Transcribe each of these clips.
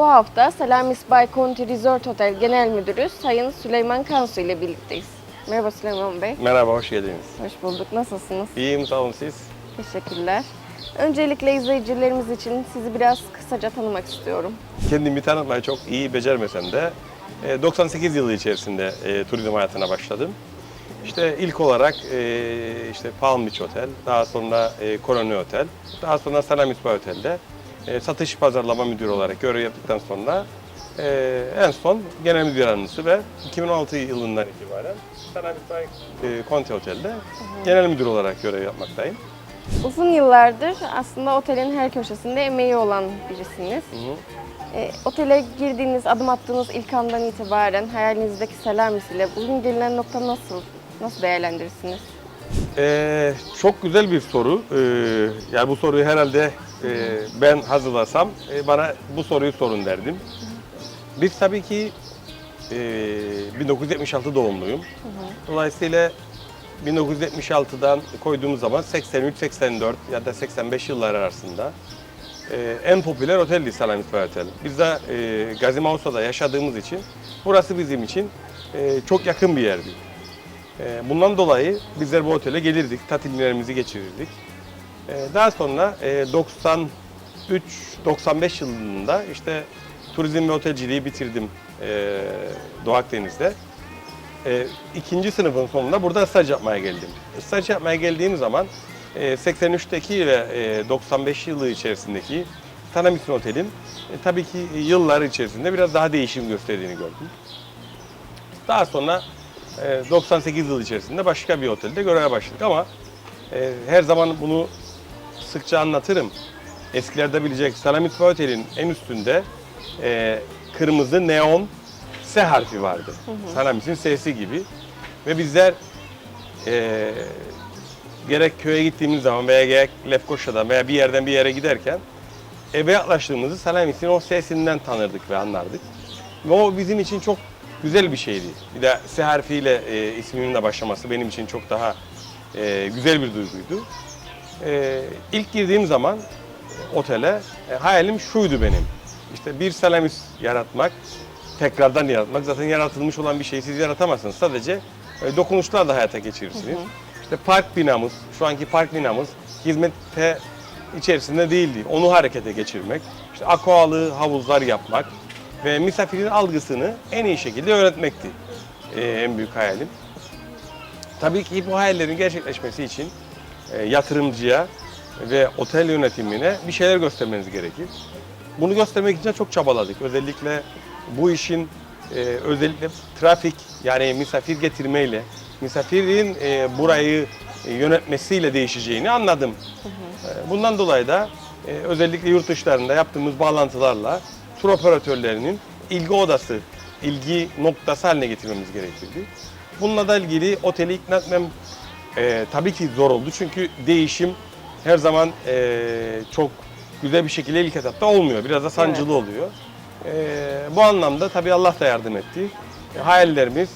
Bu hafta Selamis Bay Conti Resort Otel Genel Müdürü Sayın Süleyman Kansu ile birlikteyiz. Merhaba Süleyman Bey. Merhaba, hoş geldiniz. Hoş bulduk. Nasılsınız? İyiyim, sağ olun siz. Teşekkürler. Öncelikle izleyicilerimiz için sizi biraz kısaca tanımak istiyorum. Kendimi tanıtmayı çok iyi becermesem de e, 98 yılı içerisinde e, turizm hayatına başladım. İşte ilk olarak e, işte Palm Beach Otel, daha sonra e, Koloni Otel, daha sonra Selamis Bay Otel'de e, satış pazarlama müdürü olarak görev yaptıktan sonra e, en son genel müdür yardımcısı ve 2016 yılından itibaren Bay e, Conti Otel'de genel müdür olarak görev yapmaktayım. Uzun yıllardır aslında otelin her köşesinde emeği olan birisiniz. E, otele girdiğiniz, adım attığınız ilk andan itibaren hayalinizdeki Selamis ile bugün gelinen nokta nasıl? Nasıl değerlendirirsiniz? Ee, çok güzel bir soru. Ee, yani bu soruyu herhalde e, ben hazırlasam e, bana bu soruyu sorun derdim. Biz tabii ki e, 1976 doğumluyum. Dolayısıyla 1976'dan koyduğumuz zaman 83-84 ya da 85 yıllar arasında e, en popüler oteldi Selanik Bay Otel. Biz de e, Gazi yaşadığımız için burası bizim için e, çok yakın bir yerdi. E, Bundan dolayı bizler bu otele gelirdik, tatillerimizi geçirirdik. E, Daha sonra e, 93-95 yılında işte turizm ve otelciliği bitirdim e, Doğu Akdeniz'de. E, ikinci sınıfın sonunda burada staj yapmaya geldim. Staj yapmaya geldiğim zaman e, 83'teki ve e, 95 yılı içerisindeki Tanamis'in Otel'in e, tabii ki yıllar içerisinde biraz daha değişim gösterdiğini gördüm. Daha sonra e, 98 yıl içerisinde başka bir otelde göreve başladık ama e, her zaman bunu sıkça anlatırım. Eskilerde bilecek Salamit Bay Otel'in en üstünde e, kırmızı neon S harfi vardı. Salamit'in S'si gibi. Ve bizler e, gerek köye gittiğimiz zaman veya gerek Lefkoşa'da veya bir yerden bir yere giderken eve yaklaştığımızı Salamit'in o sesinden tanırdık ve anlardık. Ve o bizim için çok güzel bir şeydi. Bir de S harfiyle e, ismimin de başlaması benim için çok daha e, güzel bir duyguydu. E, ilk girdiğim zaman otele e, hayalim şuydu benim. İşte bir Salamis yaratmak, tekrardan yaratmak. Zaten yaratılmış olan bir şeyi siz yaratamazsınız. Sadece e, dokunuşlarla hayata geçirirsiniz. İşte park binamız, şu anki park binamız hizmette içerisinde değildi. Onu harekete geçirmek, işte aqualı havuzlar yapmak ve misafirin algısını en iyi şekilde öğretmekti e, en büyük hayalim. Tabii ki bu hayallerin gerçekleşmesi için yatırımcıya ve otel yönetimine bir şeyler göstermeniz gerekir. Bunu göstermek için çok çabaladık. Özellikle bu işin e, özellikle trafik yani misafir getirmeyle, misafirin e, burayı e, yönetmesiyle değişeceğini anladım. E, Bundan dolayı da e, özellikle yurt dışlarında yaptığımız bağlantılarla tur operatörlerinin ilgi odası, ilgi noktası haline getirmemiz gerekirdi. Bununla da ilgili oteli ikna etmem e, tabii ki zor oldu çünkü değişim her zaman e, çok güzel bir şekilde ilk etapta olmuyor. Biraz da sancılı oluyor. E, bu anlamda tabii Allah da yardım etti. E, hayallerimiz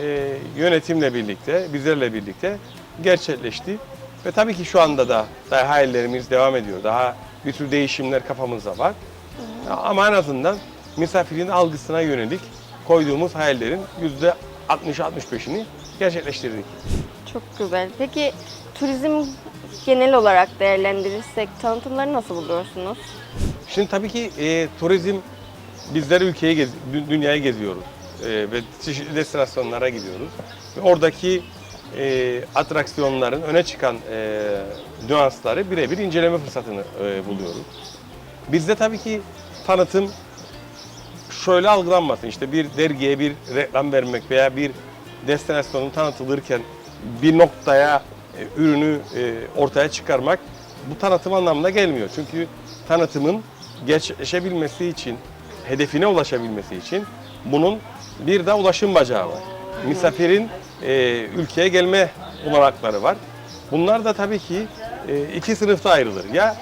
e, yönetimle birlikte, bizlerle birlikte gerçekleşti. Ve tabii ki şu anda da daha hayallerimiz devam ediyor. Daha bir sürü değişimler kafamızda var. Ama en azından misafirin algısına yönelik koyduğumuz hayallerin yüzde 60-65'ini gerçekleştirdik. Çok güzel. Peki turizm genel olarak değerlendirirsek tanıtımları nasıl buluyorsunuz? Şimdi tabii ki e, turizm bizler ülkeyi gez, dü- dünyayı geziyoruz E, ve çeşitli destinasyonlara gidiyoruz. Ve oradaki e, atraksiyonların öne çıkan e, nüansları birebir inceleme fırsatını e, buluyoruz. Bizde tabii ki tanıtım şöyle algılanmasın. İşte bir dergiye bir reklam vermek veya bir destinasyonun tanıtılırken bir noktaya e, ürünü e, ortaya çıkarmak bu tanıtım anlamına gelmiyor. Çünkü tanıtımın gerçekleşebilmesi için, hedefine ulaşabilmesi için bunun bir de ulaşım bacağı var. Misafirin e, ülkeye gelme olanakları var. Bunlar da tabii ki e, iki sınıfta ayrılır. Ya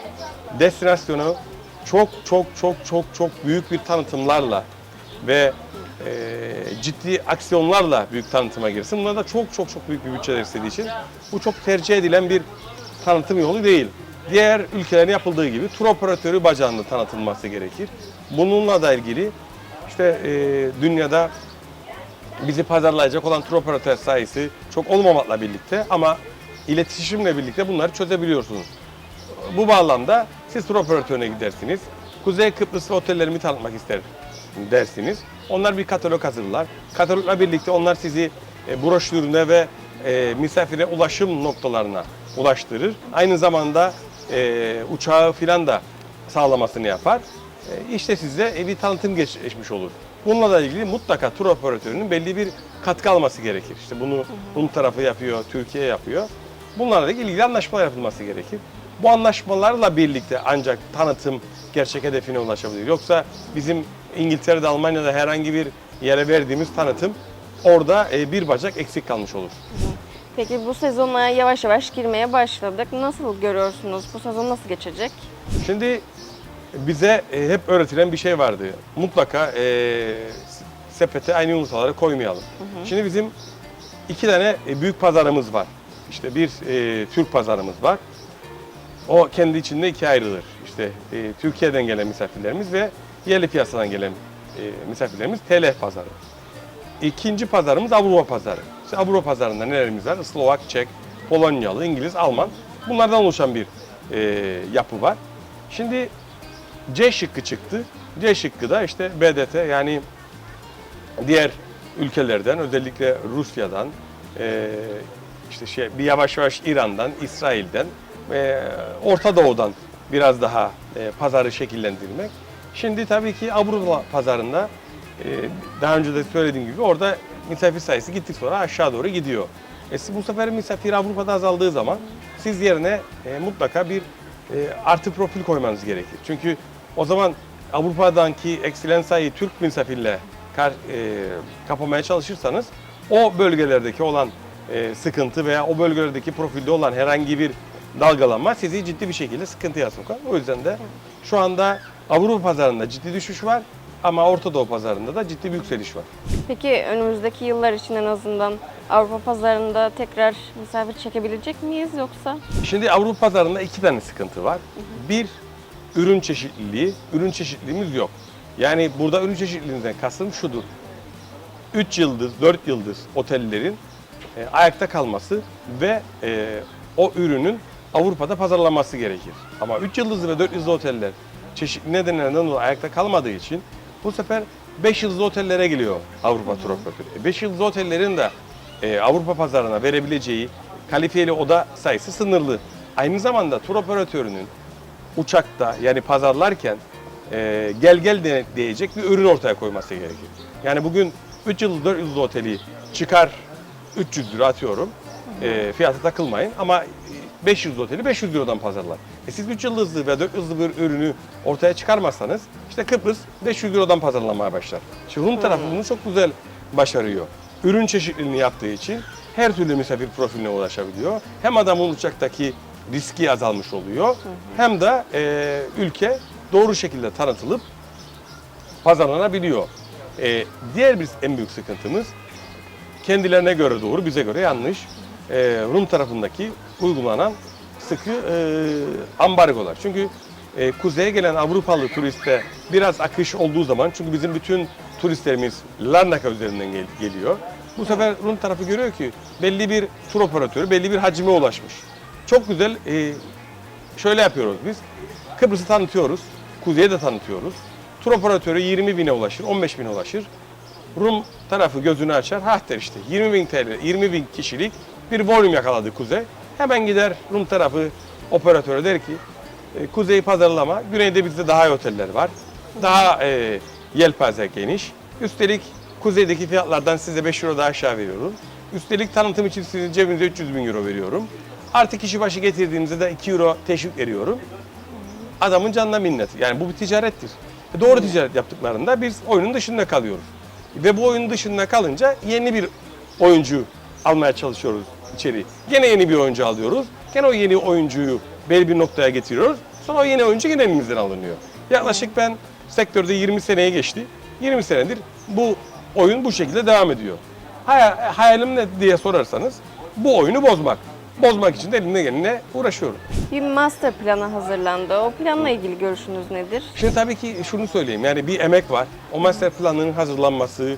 destinasyonu çok çok çok çok çok büyük bir tanıtımlarla ve e, ciddi aksiyonlarla büyük tanıtıma girsin. Bunlar da çok çok çok büyük bir bütçeler istediği için bu çok tercih edilen bir tanıtım yolu değil. diğer ülkelerin yapıldığı gibi tur operatörü bacağının tanıtılması gerekir. Bununla da ilgili işte e, dünyada bizi pazarlayacak olan tur operatör sayısı çok olmamakla birlikte ama iletişimle birlikte bunları çözebiliyorsunuz. Bu bağlamda siz tur operatörüne gidersiniz. Kuzey Kıbrıs otellerimi tanıtmak ister dersiniz. Onlar bir katalog hazırlar. Katalogla birlikte onlar sizi e, broşürüne ve e, misafire ulaşım noktalarına ulaştırır. Aynı zamanda e, uçağı filan da sağlamasını yapar. E, işte size bir tanıtım geçmiş olur. Bununla da ilgili mutlaka tur operatörünün belli bir katkı alması gerekir. İşte bunu Rum tarafı yapıyor, Türkiye yapıyor. Bunlarla ilgili ilgili anlaşmalar yapılması gerekir. Bu anlaşmalarla birlikte ancak tanıtım gerçek hedefine ulaşabilir. Yoksa bizim İngiltere'de, Almanya'da herhangi bir yere verdiğimiz tanıtım orada e, bir bacak eksik kalmış olur. Peki bu sezona yavaş yavaş girmeye başladık. Nasıl görüyorsunuz? Bu sezon nasıl geçecek? Şimdi bize e, hep öğretilen bir şey vardı. Mutlaka e, sepete aynı yumurtaları koymayalım. Şimdi bizim iki tane büyük pazarımız var. İşte bir e, Türk pazarımız var. O kendi içinde ikiye ayrılır. İşte e, Türkiye'den gelen misafirlerimiz ve yerli piyasadan gelen e, misafirlerimiz TL pazarı. İkinci pazarımız Avrupa pazarı. İşte Avrupa pazarında nelerimiz var? Slovak, Çek, Polonyalı, İngiliz, Alman. Bunlardan oluşan bir e, yapı var. Şimdi C şıkkı çıktı. C şıkkı da işte BDT yani diğer ülkelerden özellikle Rusya'dan e, işte şey bir yavaş yavaş İran'dan, İsrail'den ve Orta Doğu'dan biraz daha e, pazarı şekillendirmek. Şimdi tabii ki Avrupa pazarında e, daha önce de söylediğim gibi orada misafir sayısı gittik sonra aşağı doğru gidiyor. E, bu sefer misafir Avrupa'da azaldığı zaman siz yerine e, mutlaka bir e, artı profil koymanız gerekir. Çünkü o zaman Avrupa'daki eksilen sayıyı Türk misafirle kar, e, kapamaya çalışırsanız o bölgelerdeki olan e, sıkıntı veya o bölgelerdeki profilde olan herhangi bir dalgalanma sizi ciddi bir şekilde sıkıntıya sokar. O yüzden de şu anda Avrupa pazarında ciddi düşüş var ama Orta Doğu pazarında da ciddi bir yükseliş var. Peki önümüzdeki yıllar için en azından Avrupa pazarında tekrar misafir çekebilecek miyiz yoksa? Şimdi Avrupa pazarında iki tane sıkıntı var. Bir, ürün çeşitliliği. Ürün çeşitliliğimiz yok. Yani burada ürün çeşitliliğinden kastım şudur. 3 yıldız, 4 yıldız otellerin e, ayakta kalması ve e, o ürünün Avrupa'da pazarlanması gerekir. Ama 3 yıldızlı ve 4 yıldızlı oteller çeşitli nedenlerden dolayı ayakta kalmadığı için bu sefer 5 yıldızlı otellere geliyor Avrupa tur operatörü. 5 yıldızlı otellerin de e, Avrupa pazarına verebileceği kalifiyeli oda sayısı sınırlı. Aynı zamanda tur operatörünün uçakta yani pazarlarken e, gel gel de- diyecek bir ürün ortaya koyması gerekir. Yani bugün 3 yıldızlı 4 yıldızlı oteli çıkar 300 lira atıyorum. E, fiyata takılmayın ama 5 yıldızlı oteli 500 liradan pazarlar. E siz 3 yıldızlı ve 4 yıldızlı bir ürünü ortaya çıkarmazsanız işte Kıbrıs 500 liradan pazarlanmaya başlar. Şimdi Rum tarafı bunu çok güzel başarıyor. Ürün çeşitliliğini yaptığı için her türlü misafir profiline ulaşabiliyor. Hem adamın uçaktaki riski azalmış oluyor hem de e, ülke doğru şekilde tanıtılıp pazarlanabiliyor. E, diğer bir en büyük sıkıntımız kendilerine göre doğru, bize göre yanlış. E, Rum tarafındaki uygulanan sıkı e, ambargolar. Çünkü e, kuzeye gelen Avrupalı turiste biraz akış olduğu zaman, çünkü bizim bütün turistlerimiz Larnaka üzerinden gel- geliyor. Bu sefer Rum tarafı görüyor ki belli bir tur operatörü belli bir hacime ulaşmış. Çok güzel e, şöyle yapıyoruz biz. Kıbrıs'ı tanıtıyoruz. Kuzey'i de tanıtıyoruz. Tur operatörü 20 bine ulaşır, 15 bine ulaşır. Rum tarafı gözünü açar. Ha der işte 20 bin TL, 20 bin kişilik bir volüm yakaladı Kuzey. Hemen gider Rum tarafı operatöre der ki e, Kuzey'i pazarlama. Güneyde bizde daha iyi oteller var. Daha e, yelpaze geniş. Üstelik kuzeydeki fiyatlardan size 5 euro daha aşağı veriyorum. Üstelik tanıtım için sizin cebinize 300 bin euro veriyorum. Artı kişi başı getirdiğimizde de 2 euro teşvik veriyorum. Adamın canına minnet. Yani bu bir ticarettir. E, Doğru ticaret yaptıklarında biz oyunun dışında kalıyoruz. Ve bu oyunun dışında kalınca yeni bir oyuncu almaya çalışıyoruz içeri. Gene yeni bir oyuncu alıyoruz. Gene o yeni oyuncuyu belli bir noktaya getiriyoruz. Sonra o yeni oyuncu yine elimizden alınıyor. Yaklaşık ben sektörde 20 seneye geçti. 20 senedir bu oyun bu şekilde devam ediyor. Hay- Hayalim ne diye sorarsanız bu oyunu bozmak. bozmak için de elimden gelene uğraşıyorum. Bir master planı hazırlandı. O planla ilgili görüşünüz nedir? Şimdi tabii ki şunu söyleyeyim yani bir emek var. O master planının hazırlanması,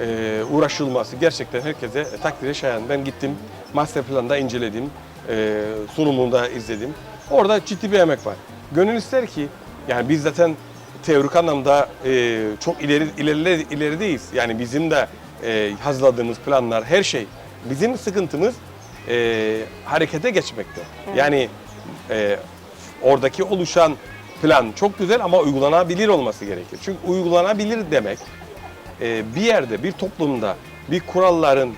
e, uğraşılması gerçekten herkese takdire şayan. Ben gittim master planda inceledim, e, sunumunu da izledim. Orada ciddi bir emek var. Gönül ister ki yani biz zaten teorik anlamda e, çok ileri ileri ilerideyiz. Yani bizim de e, hazırladığımız planlar her şey. Bizim sıkıntımız e, harekete geçmekte. Yani e, oradaki oluşan plan çok güzel ama uygulanabilir olması gerekir. Çünkü uygulanabilir demek e, bir yerde, bir toplumda bir kuralların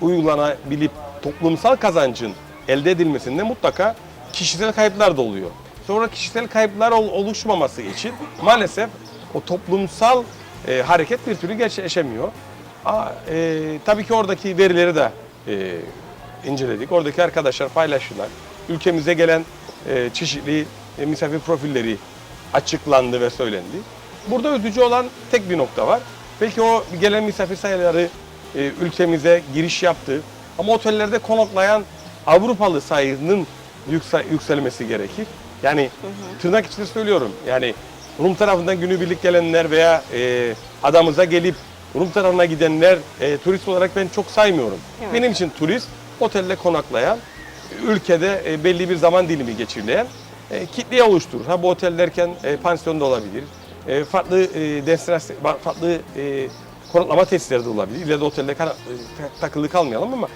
uygulanabilip toplumsal kazancın elde edilmesinde mutlaka kişisel kayıplar da oluyor. Sonra kişisel kayıplar ol- oluşmaması için maalesef o toplumsal e, hareket bir türlü gerçekleşemiyor. Aa, e, tabii ki oradaki verileri de e, inceledik. Oradaki arkadaşlar paylaştılar. Ülkemize gelen e, çeşitli e, misafir profilleri açıklandı ve söylendi. Burada üzücü olan tek bir nokta var. Belki o gelen misafir sayıları e, ülkemize giriş yaptı. Ama otellerde konaklayan Avrupalı sayının yüksel- yükselmesi gerekir. Yani tırnak içinde söylüyorum. Yani Rum tarafından günübirlik gelenler veya e, adamıza gelip Rum tarafına gidenler e, turist olarak ben çok saymıyorum. Evet. Benim için turist otelde konaklayan, ülkede e, belli bir zaman dilimi geçirleyen e, kitleyi oluşturur. Ha bu otel derken e, pansiyon da olabilir. E, farklı e, destinasyon, farklı e, konaklama tesisleri de olabilir. İlle de otelde kana- e, ta- takılı kalmayalım ama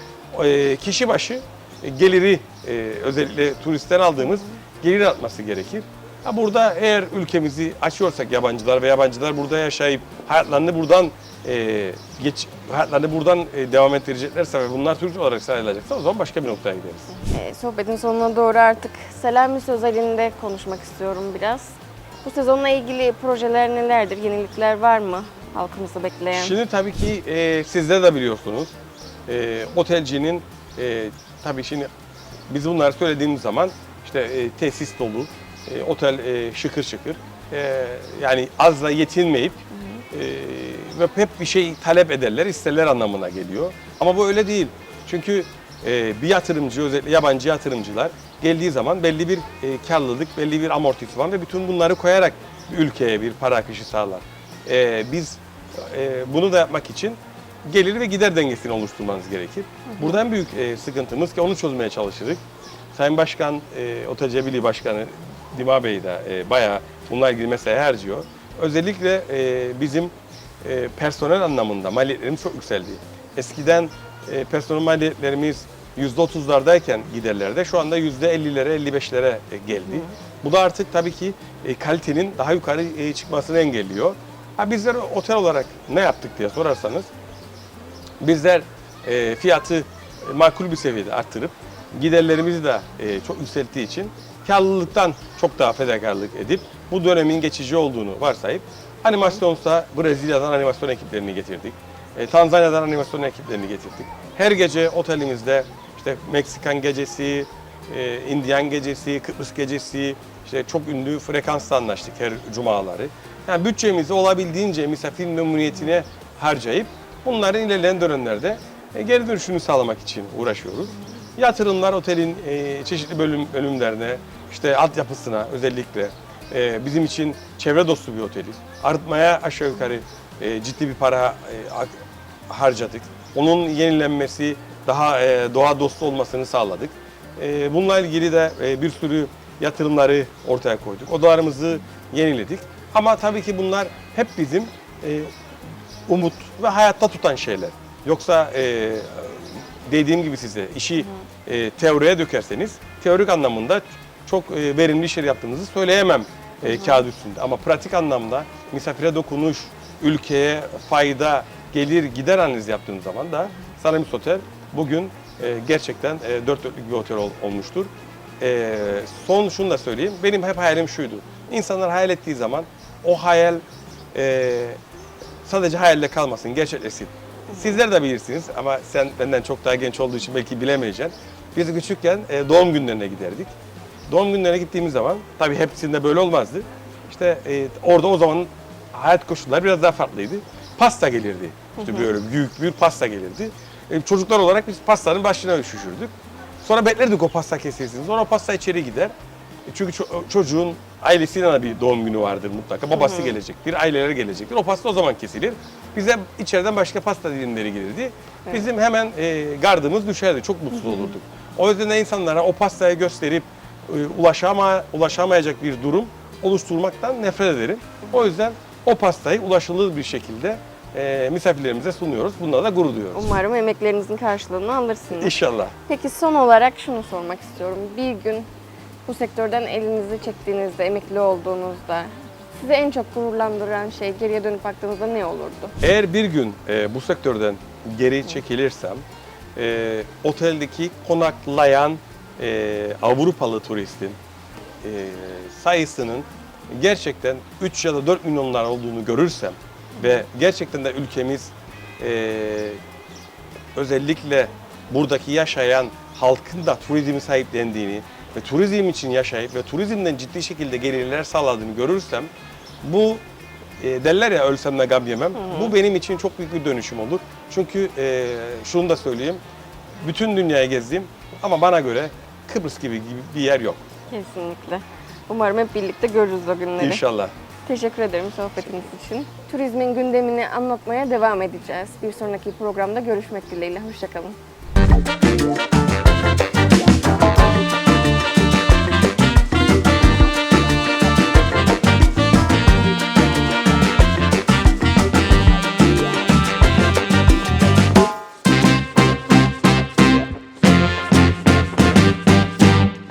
e, kişi başı e, geliri e, özellikle turistten aldığımız gelir atması gerekir. Burada eğer ülkemizi açıyorsak yabancılar ve yabancılar burada yaşayıp hayatlarını buradan e, geç hayatlarını buradan e, devam ettireceklerse ve bunlar turist olarak sayılacaksa o zaman başka bir noktaya gideriz. Ee, sohbetin sonuna doğru artık Selamis özelinde konuşmak istiyorum biraz. Bu sezonla ilgili projeler nelerdir? Yenilikler var mı halkımızı bekleyen? Şimdi tabii ki e, sizler de biliyorsunuz. E, otelcinin e, tabii şimdi biz bunları söylediğimiz zaman işte e, tesis dolu, e, otel e, şıkır şıkır. E, yani azla yetinmeyip e, ve hep bir şey talep ederler, isterler anlamına geliyor. Ama bu öyle değil. Çünkü e, bir yatırımcı, özellikle yabancı yatırımcılar geldiği zaman belli bir e, karlılık, belli bir amortisman ve bütün bunları koyarak ülkeye bir para akışı sağlar. E, biz e, bunu da yapmak için gelir ve gider dengesini oluşturmanız gerekir. Burada en büyük e, sıkıntımız ki onu çözmeye çalışırız. Sayın Başkan, e, Otelci Birliği Başkanı Dima Bey de e, bayağı bununla ilgili mesai harcıyor. Özellikle e, bizim e, personel anlamında maliyetlerimiz çok yükseldi. Eskiden e, personel maliyetlerimiz %30'lardayken giderlerde şu anda %50'lere 55'lere e, geldi. Bu da artık tabii ki e, kalitenin daha yukarı e, çıkmasını engelliyor. Ha bizler otel olarak ne yaptık diye sorarsanız bizler e, fiyatı makul bir seviyede arttırıp giderlerimizi de e, çok yükselttiği için karlılıktan çok daha fedakarlık edip bu dönemin geçici olduğunu varsayıp animasyonsa Brezilya'dan animasyon ekiplerini getirdik. E, Tanzanya'dan animasyon ekiplerini getirdik. Her gece otelimizde işte Meksikan gecesi, e, Indian gecesi, Kıbrıs gecesi, işte çok ünlü frekansla anlaştık her cumaları. Yani bütçemizi olabildiğince misafir memnuniyetine harcayıp bunların ilerleyen dönemlerde e, geri dönüşünü sağlamak için uğraşıyoruz. Yatırımlar otelin e, çeşitli bölüm bölümlerine, işte altyapısına özellikle e, bizim için çevre dostu bir oteliz. Arıtmaya aşağı yukarı ciddi bir para harcadık. Onun yenilenmesi, daha doğa dostu olmasını sağladık. Bununla ilgili de bir sürü yatırımları ortaya koyduk. Odalarımızı yeniledik. Ama tabii ki bunlar hep bizim e, umut ve hayatta tutan şeyler. Yoksa e, dediğim gibi size işi e, teoriye dökerseniz teorik anlamında çok e, verimli işler yaptığınızı söyleyemem e, kağıt üstünde. Ama pratik anlamda misafire dokunuş, ülkeye fayda, gelir, gider analizi yaptığınız zaman da Salamis Otel bugün e, gerçekten e, dört dörtlük bir otel ol- olmuştur. E, son şunu da söyleyeyim. Benim hep hayalim şuydu. İnsanlar hayal ettiği zaman o hayal e, sadece hayalle kalmasın, gerçekleşsin. Sizler de bilirsiniz ama sen benden çok daha genç olduğu için belki bilemeyeceksin. Biz küçükken e, doğum günlerine giderdik. Doğum günlerine gittiğimiz zaman, tabii hepsinde böyle olmazdı. İşte e, orada o zaman hayat koşulları biraz daha farklıydı. Pasta gelirdi. İşte böyle büyük bir pasta gelirdi. E, çocuklar olarak biz pastanın başına üşüşürdük. Sonra beklerdik o pasta kesilsin. Sonra o pasta içeri gider. E, Çünkü ço- çocuğun ailesiyle de bir doğum günü vardır mutlaka. Babası gelecektir, aileleri gelecektir. O pasta o zaman kesilir. Bize içeriden başka pasta dilimleri gelirdi. Bizim hemen e, gardımız düşerdi. Çok mutsuz olurduk. O yüzden de insanlara o pastayı gösterip e, ulaşama, ulaşamayacak bir durum oluşturmaktan nefret ederim. O yüzden o pastayı ulaşılır bir şekilde e, misafirlerimize sunuyoruz. Bununla da gurur duyuyoruz. Umarım emeklerinizin karşılığını alırsınız. İnşallah. Peki son olarak şunu sormak istiyorum. Bir gün bu sektörden elinizi çektiğinizde, emekli olduğunuzda sizi en çok gururlandıran şey geriye dönüp baktığınızda ne olurdu? Eğer bir gün e, bu sektörden geri çekilirsem, e, oteldeki konaklayan e, Avrupalı turistin e, sayısının gerçekten 3 ya da 4 milyonlar olduğunu görürsem ve gerçekten de ülkemiz e, özellikle buradaki yaşayan halkın da turizmi sahiplendiğini ve turizm için yaşayıp ve turizmden ciddi şekilde gelirler sağladığını görürsem bu e, derler ya ölsem de gam yemem. Bu benim için çok büyük bir dönüşüm olur. Çünkü e, şunu da söyleyeyim. Bütün dünyayı gezdim ama bana göre Kıbrıs gibi, gibi bir yer yok. Kesinlikle. Umarım hep birlikte görürüz o günleri. İnşallah. Teşekkür ederim sohbetiniz için. Turizmin gündemini anlatmaya devam edeceğiz. Bir sonraki programda görüşmek dileğiyle. Hoşçakalın.